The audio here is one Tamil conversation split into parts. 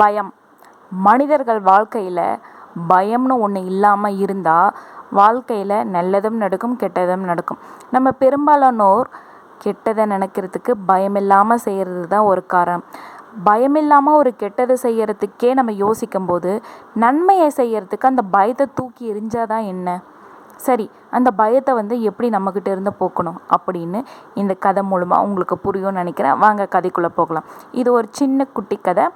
பயம். மனிதர்கள் வாழ்க்கையில் பயம்னு ஒன்று இல்லாமல் இருந்தால் வாழ்க்கையில் நல்லதும் நடக்கும் கெட்டதும் நடக்கும். நம்ம பெரும்பாலானோர் கெட்டதை நினைக்கிறதுக்கு பயமில்லாமல் செய்கிறது தான் ஒரு காரணம். பயமில்லாமல் ஒரு கெட்டதை செய்கிறதுக்கே நம்ம யோசிக்கும் போது நன்மையை செய்கிறதுக்கு அந்த பயத்தை தூக்கி எறிஞ்சாதான் என்ன? சரி அந்த பயத்தை வந்து எப்படி நம்மக்கிட்ட இருந்து போக்கணும் அப்படின்னு இந்த கதை மூலமாக உங்களுக்கு புரியும்னு நினைக்கிறேன். வாங்க கதைக்குள்ளே போகலாம். இது ஒரு சின்ன குட்டி கதை.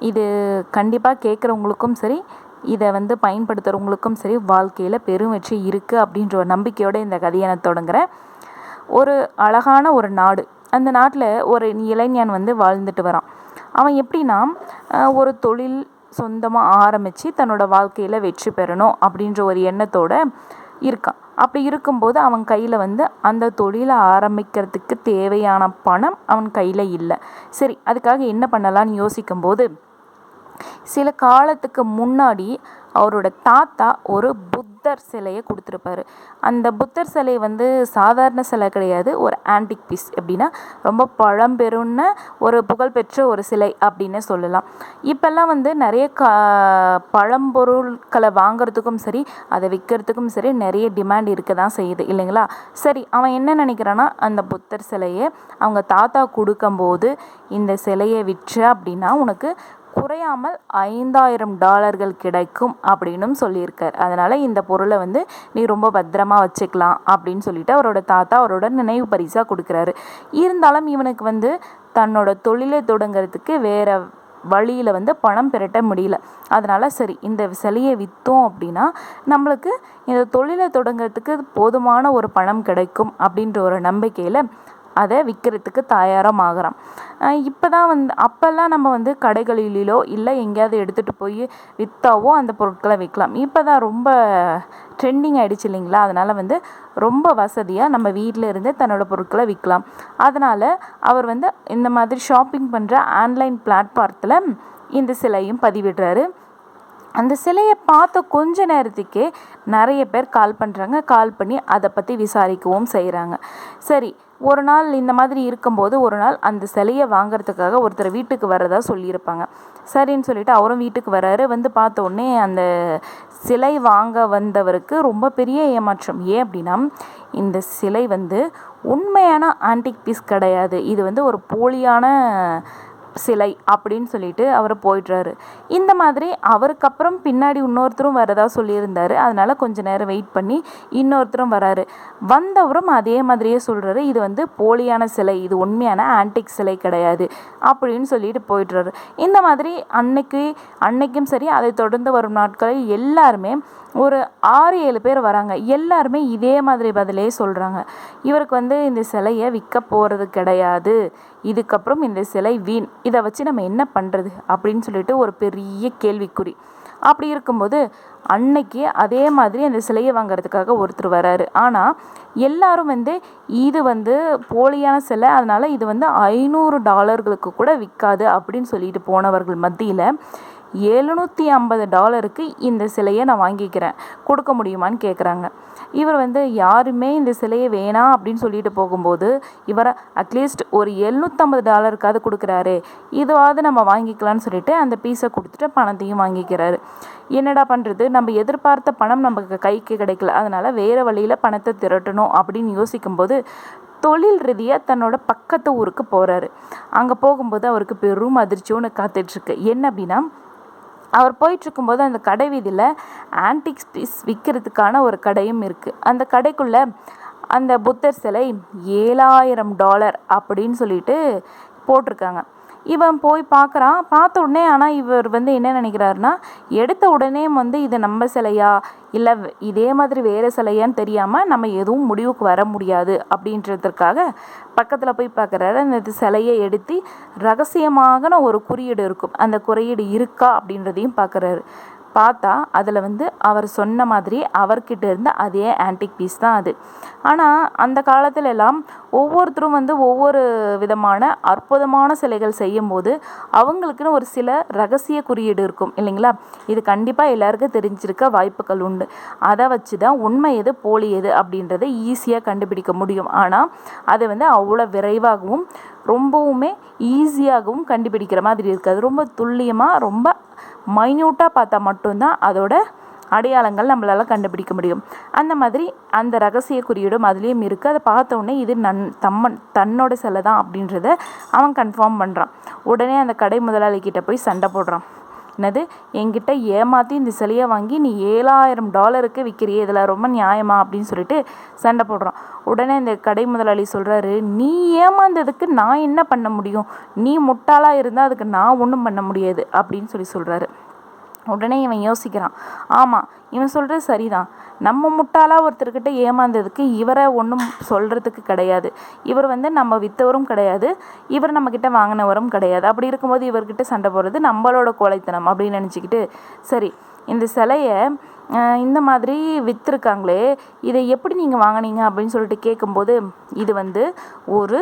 இது கண்டிப்பாக கேட்குறவங்களுக்கும் சரி இதை வந்து பயன்படுத்துகிறவங்களுக்கும் சரி வாழ்க்கையில் பெரும் வெற்றி இருக்குது அப்படின்ற ஒரு நம்பிக்கையோடு இந்த கதையை நான் தொடங்குகிறேன் ஒரு அழகான ஒரு நாடு. அந்த நாட்டில் ஒரு இளைஞன் வந்து வாழ்ந்துட்டு வரான். அவன் எப்படின்னா ஒரு தொழில் சொந்தமாக ஆரம்பித்து தன்னோட வாழ்க்கையில் வெற்றி பெறணும் அப்படின்ற ஒரு எண்ணத்தோட இருக்கான். அப்படி இருக்கும்போது அவன் கையில் வந்து அந்த தொழிலை ஆரம்பிக்கிறதுக்கு தேவையான பணம் அவன் கையில் இல்லை. சரி அதுக்காக என்ன பண்ணலான்னு யோசிக்கும்போது சில காலத்துக்கு முன்னாடி அவரோட தாத்தா ஒரு புத்தர் சிலையை கொடுத்துருப்பாரு. அந்த புத்தர் சிலை வந்து சாதாரண சிலை கிடையாது. ஒரு ஆன்டிக் பீஸ் எப்படின்னா ரொம்ப பழம்பெருன்னு ஒரு புகழ்பெற்ற ஒரு சிலை அப்படின்னு சொல்லலாம். இப்போல்லாம் வந்து நிறைய கா பழம்பொருட்களை வாங்குறதுக்கும் சரி அதை விற்கிறதுக்கும் சரி நிறைய டிமாண்ட் இருக்க தான் செய்யுது இல்லைங்களா? சரி அவன் என்ன நினைக்கிறான்னா அந்த புத்தர் சிலையை அவங்க தாத்தா கொடுக்கும்போது இந்த சிலையை விற்ற அப்படின்னா உனக்கு குறையாமல் ஐந்தாயிரம் டாலர்கள் கிடைக்கும் அப்படின்னும் சொல்லியிருக்கார். அதனால் இந்த பொருளை வந்து நீ ரொம்ப பத்திரமா வச்சுக்கலாம் அப்படின்னு சொல்லிட்டு அவரோட தாத்தா அவரோட நினைவு பரிசாக கொடுக்குறாரு. இருந்தாலும் இவனுக்கு வந்து தன்னோட தொழிலை தொடங்குறதுக்கு வேறு வழியில் வந்து பணம் பெரட்ட முடியல. அதனால் சரி இந்த சிலையை விற்றோம் அப்படின்னா நம்மளுக்கு இந்த தொழிலை தொடங்குறதுக்கு போதுமான ஒரு பணம் கிடைக்கும் அப்படின்ற ஒரு நம்பிக்கையில் அதை விற்கிறதுக்கு தயாராக ஆகிறான் இப்போ தான் வந்து அப்போல்லாம் நம்ம வந்து கடைகளிலோ இல்லை எங்கேயாவது எடுத்துகிட்டு போய் விற்றாவோ அந்த பொருட்களை விற்கலாம். இப்போ தான் ரொம்ப ட்ரெண்டிங் ஆகிடுச்சு இல்லைங்களா? அதனால் வந்து ரொம்ப வசதியாக நம்ம வீட்டில் இருந்தே தன்னோட பொருட்களை விற்கலாம். அதனால் அவர் வந்து இந்த மாதிரி ஷாப்பிங் பண்ணுற ஆன்லைன் பிளாட்ஃபார்த்தில் இந்த சிலையும் பதிவிடுறாரு. அந்த சிலையை பார்த்த கொஞ்ச நேரத்துக்கே நிறைய பேர் கால் பண்ணுறாங்க கால் பண்ணி அதை பற்றி விசாரிக்கவும் செய்கிறாங்க சரி ஒரு நாள் இந்த மாதிரி இருக்கும்போது ஒரு நாள் அந்த சிலையை வாங்குறதுக்காக ஒருத்தர் வீட்டுக்கு வர்றதா சொல்லியிருப்பாங்க. சரின்னு சொல்லிட்டு அவரும் வீட்டுக்கு வர்றாரு. வந்து பார்த்த உடனே அந்த சிலை வாங்க வந்தவருக்கு ரொம்ப பெரிய ஏமாற்றம். ஏன் அப்படின்னா இந்த சிலை வந்து உண்மையான ஆன்டிக் பீஸ் கிடையாது. இது வந்து ஒரு போலியான சிலை அப்படின்னு சொல்லிட்டு அவர் போயிடுறாரு. இந்த மாதிரி அவருக்கு அப்புறம் பின்னாடி இன்னொருத்தரும் வரதா சொல்லியிருந்தார். அதனால் கொஞ்ச நேரம் வெயிட் பண்ணி இன்னொருத்தரும் வராரு. வந்தவரும் அதே மாதிரியே சொல்கிறாரு இது வந்து போலியான சிலை இது உண்மையான ஆன்டிக் சிலை கிடையாது அப்படின்னு சொல்லிட்டு போயிடுறாரு. இந்த மாதிரி அன்னைக்கு அன்னைக்கும் சரி அதை தொடர்ந்து வரும் நாட்களில் எல்லாருமே ஒரு ஆறு ஏழு பேர் வராங்க. எல்லாருமே இதே மாதிரி பதிலே சொல்கிறாங்க இவருக்கு வந்து இந்த சிலையை விற்க போகிறது கிடையாது. இதுக்கப்புறம் இந்த சிலை வீண். இதை வச்சு நம்ம என்ன பண்ணுறது அப்படின்னு சொல்லிட்டு ஒரு பெரிய கேள்விக்குறி. அப்படி இருக்கும்போது அன்னைக்கு அதே மாதிரி அந்த சிலையை வாங்குறதுக்காக ஒருத்தர் வராரு. ஆனால் எல்லாரும் வந்து இது வந்து போலியான சிலை அதனால் இது வந்து ஐநூறு டாலர்களுக்கு கூட விற்காது அப்படின்னு சொல்லிட்டு போனவர்கள் மத்தியில் எழுநூற்றி ஐம்பது டாலருக்கு இந்த சிலையை நான் வாங்கிக்கிறேன். கொடுக்க முடியுமான்னு கேட்குறாங்க இவர் வந்து யாருமே இந்த சிலையை வேணாம் அப்படின்னு சொல்லிட்டு போகும்போது இவரை அட்லீஸ்ட் ஒரு எழுநூற்றம்பது டாலருக்காவது கொடுக்குறாரு. இதுவாவது நம்ம வாங்கிக்கலாம்னு சொல்லிட்டு அந்த பீஸை கொடுத்துட்டு பணத்தையும் வாங்கிக்கிறாரு. என்னடா பண்ணுறது நம்ம எதிர்பார்த்த பணம் நமக்கு கைக்கு கிடைக்கல. அதனால் வேறு வழியில் பணத்தை திரட்டணும் அப்படின்னு யோசிக்கும்போது தொழில் ரீதியாக தன்னோட பக்கத்து ஊருக்கு போகிறாரு அங்கே போகும்போது அவருக்கு பெரும் அதிர்ச்சி ஒன்று காத்துட்ருக்கு என்ன அப்படின்னா அவர் போயிட்டுருக்கும்போது அந்த கடை வீதியில் ஆன்டிக்ஸ் பீஸ் விற்கிறதுக்கான ஒரு கடையும் இருக்குது அந்த கடைக்குள்ளே அந்த புத்தர் சிலை ஏழாயிரம் டாலர் அப்படின்னு சொல்லிட்டு போட்டிருக்காங்க. இவன் போய் பார்க்குறான். பார்த்த உடனே ஆனால் இவர் வந்து என்ன நினைக்கிறாருன்னா எடுத்த உடனே வந்து இது நம்ம சிலையா? இல்லை இதே மாதிரி வேறு சிலையான்னு தெரியாமல் நம்ம எதுவும் முடிவுக்கு வர முடியாது அப்படின்றதுக்காக பக்கத்தில் போய் பார்க்குறாரு. அந்த சிலையை எடுத்து ரகசியமாக ஒரு குறியீடு இருக்கும். அந்த குறியீடு இருக்கா அப்படின்றதையும் பார்க்குறாரு. பார்த்தா அதில் வந்து அவர் சொன்ன மாதிரி அவர்கிட்ட இருந்த அதே ஆன்டிக் பீஸ் தான் அது. ஆனால் அந்த காலத்துல எல்லாம் ஒவ்வொருத்தரும் வந்து ஒவ்வொரு விதமான அற்புதமான சிலைகள் செய்யும்போது அவங்களுக்குன்னு ஒரு சில ரகசிய குறியீடு இருக்கும் இல்லைங்களா? இது கண்டிப்பாக எல்லாருக்கும் தெரிஞ்சிருக்க வாய்ப்புகள் உண்டு. அதை வச்சு தான் உண்மை எது போலி எது அப்படின்றத ஈஸியாக கண்டுபிடிக்க முடியும். ஆனால் அதை வந்து அவ்வளோ விரைவாகவும் ரொம்பவுமே ஈஸியாகவும் கண்டுபிடிக்கிற மாதிரி இருக்காது ரொம்ப துல்லியமாக ரொம்ப மைன்யூட்டாக பார்த்தா மட்டும்தான் அதோட அடையாளங்கள் நம்மளால் கண்டுபிடிக்க முடியும். அந்த மாதிரி அந்த ரகசிய குறியீடும் அதுலேயும் இருக்குது அதை பார்த்த உடனே இது நன் தம்மன் தன்னோட செல்லை தான் அப்படின்றத அவன் கன்ஃபார்ம் பண்ணுறான் உடனே அந்த கடை முதலாளிக்கிட்ட போய் சண்டை போடுறான். என்னது? என்கிட்ட ஏமாற்றி இந்த சிலையை வாங்கி நீ ஏழாயிரம் டாலருக்கு விற்கிறியே இதில் ரொம்ப நியாயமா? அப்படின்னு சொல்லிட்டு சண்டை போடுறான். உடனே இந்த கடை முதலாளி சொல்கிறாரு நீ ஏமாந்ததுக்கு நான் என்ன பண்ண முடியும்? நீ முட்டாளாக இருந்தால் அதுக்கு நான் ஒன்றும் பண்ண முடியாது அப்படின்னு சொல்லி சொல்கிறாரு உடனே இவன் யோசிக்கிறான். ஆமாம் இவன் சொல்கிறது சரிதான். நம்ம முட்டாளாக ஒருத்தர்கிட்ட ஏமாந்ததுக்கு இவரை ஒன்றும் சொல்கிறதுக்கு கிடையாது. இவர் வந்து நம்ம விற்றவரும் கிடையாது. இவர் நம்மக்கிட்ட வாங்கினவரும் கிடையாது. அப்படி இருக்கும்போது இவர்கிட்ட சண்டை போடுறது நம்மளோட கோழைத்தனம் அப்படின்னு நினச்சிக்கிட்டு சரி இந்த சிலையை இந்த மாதிரி விற்றுருக்காங்களே இதை எப்படி நீங்கள் வாங்கினீங்க அப்படின்னு சொல்லிட்டு கேட்கும்போது இது வந்து ஒரு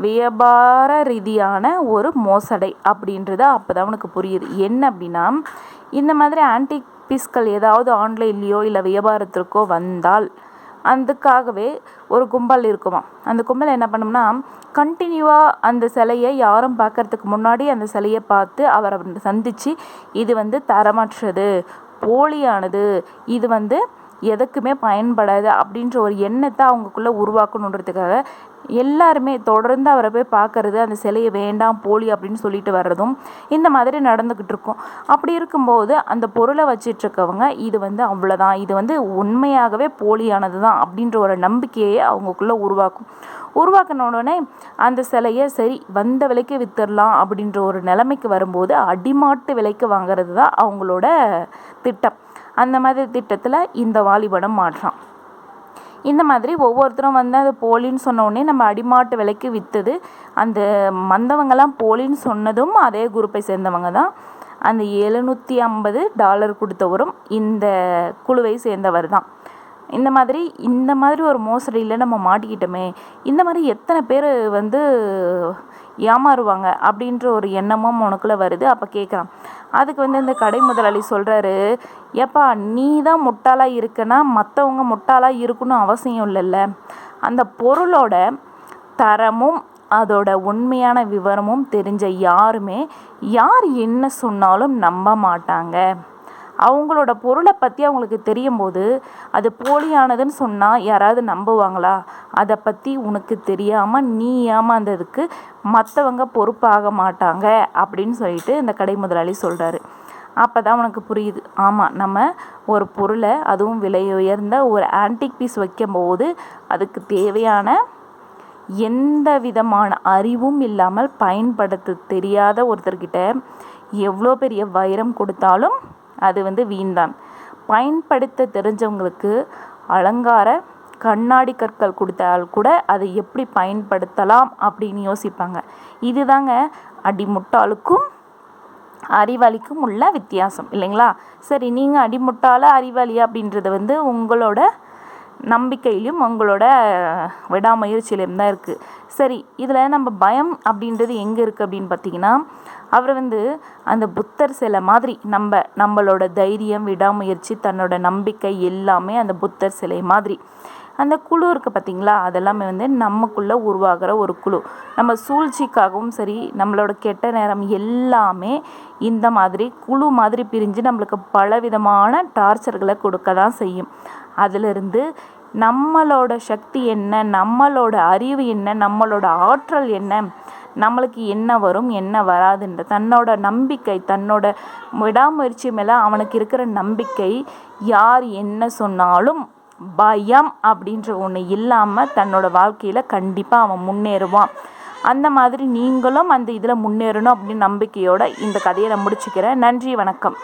வியாபார ரீதியான ஒரு மோசடை அப்படின்றது அப்போ தான் அவனுக்கு புரியுது. என்ன அப்படின்னா இந்த மாதிரி ஆன்டிக் பீஸ்கள் ஏதாவது ஆன்லைன்லேயோ இல்லை வியாபாரத்திற்கோ வந்தால் அதுக்காகவே ஒரு கும்பல் இருக்குமா அந்த கும்பல் என்ன பண்ணும்னா கண்டினியூவாக அந்த சிலையை யாரும் பார்க்கறதுக்கு முன்னாடி அந்த சிலையை பார்த்து அவரை சந்தித்து இது வந்து தரமற்றது போலியானது இது வந்து எதுக்குமே பயன்படாது அப்படின்ற ஒரு எண்ணத்தை அவங்களுக்குள்ளே உருவாக்கணுன்றதுக்காக எல்லாருமே தொடர்ந்து அவரை போய் பார்க்கறது அந்த சிலையை வேண்டாம் போலி அப்படின்னு சொல்லிட்டு வர்றதும் இந்த மாதிரி நடந்துக்கிட்டு இருக்கும். அப்படி இருக்கும்போது அந்த பொருளை வச்சிட்ருக்கவங்க இது வந்து அவ்வளோதான் இது வந்து உண்மையாகவே போலியானது தான் அப்படின்ற ஒரு நம்பிக்கையை அவங்களுக்குள்ளே உருவாக்கும். உருவாக்கின உடனே அந்த சிலையை சரி வந்த விலைக்கு வித்துடலாம் அப்படின்ற ஒரு நிலைமைக்கு வரும்போது அடிமாட்டு விலைக்கு வாங்கிறது தான் அவங்களோட திட்டம். அந்த மாதிரி திட்டத்தில் இந்த வாலிபடம் மாற்றான் இந்த மாதிரி ஒவ்வொருத்தரும் வந்து அது போலின்னு சொன்னோடனே நம்ம அடிமாட்டு விலைக்கு விற்றது அந்த மந்தவங்கெல்லாம் போலின்னு சொன்னதும் அதே குரூப்பை சேர்ந்தவங்க தான். அந்த எழுநூற்றி ஐம்பது டாலர் கொடுத்தவரும் இந்த குழுவை சேர்ந்தவர் தான். இந்த மாதிரி இந்த மாதிரி ஒரு மோசடியில் நம்ம மாட்டிக்கிட்டோமே இந்த மாதிரி எத்தனை பேர் வந்து ஏமாறுவாங்க அப்படின்ற ஒரு எண்ணமும் உனக்குள்ளே வருது. அப்போ கேட்குறான் அதுக்கு வந்து இந்த கடை முதலாளி சொல்கிறாரு ஏப்பா நீ தான் முட்டாளாக இருக்கனா? மற்றவங்க முட்டாளாக இருக்கணும் அவசியம் இல்லைல்ல. அந்த பொருளோட தரமும் அதோட உண்மையான விவரமும் தெரிஞ்ச யாருமே யார் என்ன சொன்னாலும் நம்ப மாட்டாங்க. அவங்களோட பொருளை பற்றி அவங்களுக்கு தெரியும் போது அது போலியானதுன்னு சொன்னால் யாராவது நம்புவாங்களா? அதை பற்றி உனக்கு தெரியாமல் நீ ஏமாந்ததுக்கு மற்றவங்க பொறுப்பாக மாட்டாங்க அப்படின்னு சொல்லிட்டு இந்த கடை முதலாளி சொல்கிறாரு அப்போ தான் உனக்கு புரியுது. ஆமாம் நம்ம ஒரு பொருளை அதுவும் விலை உயர்ந்த ஒரு ஆன்டிக் பீஸ் வைக்கும்போது அதுக்கு தேவையான எந்த விதமான அறிவும் இல்லாமல் பயன்படுத்த தெரியாத ஒருத்தர்கிட்ட எவ்வளோ பெரிய வைரம் கொடுத்தாலும் அது வந்து வீண்தான். பயன்படுத்த தெரிஞ்சவங்களுக்கு அலங்கார கண்ணாடி கற்கள் கொடுத்தால் கூட அதை எப்படி பயன்படுத்தலாம் அப்படின்னு யோசிப்பாங்க. இதுதாங்க அடிமுட்டாளுக்கும் அறிவாளிக்கும் உள்ள வித்தியாசம் இல்லைங்களா? சரி நீங்கள் அடிமுட்டால அறிவாளி அப்படின்றத வந்து உங்களோட நம்பிக்கையிலையும் உங்களோட விடாமுயற்சியிலும் தான் இருக்குது சரி இதில் நம்ம பயம் அப்படின்றது எங்கே இருக்குது அப்படின்னு பார்த்தீங்கன்னா அவர் வந்து அந்த புத்தர் சிலை மாதிரி நம்ம நம்மளோட தைரியம் விடாமுயற்சி தன்னோட நம்பிக்கை எல்லாமே அந்த புத்தர் சிலை மாதிரி. அந்த குழு இருக்குது பார்த்திங்களா அதெல்லாமே வந்து நமக்குள்ளே உருவாகிற ஒரு குழு. நம்ம சூழ்ச்சிக்காகவும் சரி நம்மளோட கெட்ட நேரம் எல்லாமே இந்த மாதிரி குழு மாதிரி பிரிஞ்சு நம்மளுக்கு பலவிதமான டார்ச்சர்களை கொடுக்க தான் செய்யும். அதிலிருந்து நம்மளோட சக்தி என்ன நம்மளோட அறிவு என்ன நம்மளோட ஆற்றல் என்ன நம்மளுக்கு என்ன வரும் என்ன வராதுன்ற தன்னோட நம்பிக்கை தன்னோட விடாமுயற்சி மேலே அவனுக்கு இருக்கிற நம்பிக்கை யார் என்ன சொன்னாலும் பயம் அப்படின்ற ஒன்று இல்லாமல் தன்னோட வாழ்க்கையில் கண்டிப்பாக அவன் முன்னேறுவான். அந்த மாதிரி நீங்களும் அந்த இதில் முன்னேறணும் அப்படின்னு நம்பிக்கையோடு இந்த கதையை நான் முடிச்சுக்கிறேன். நன்றி வணக்கம்.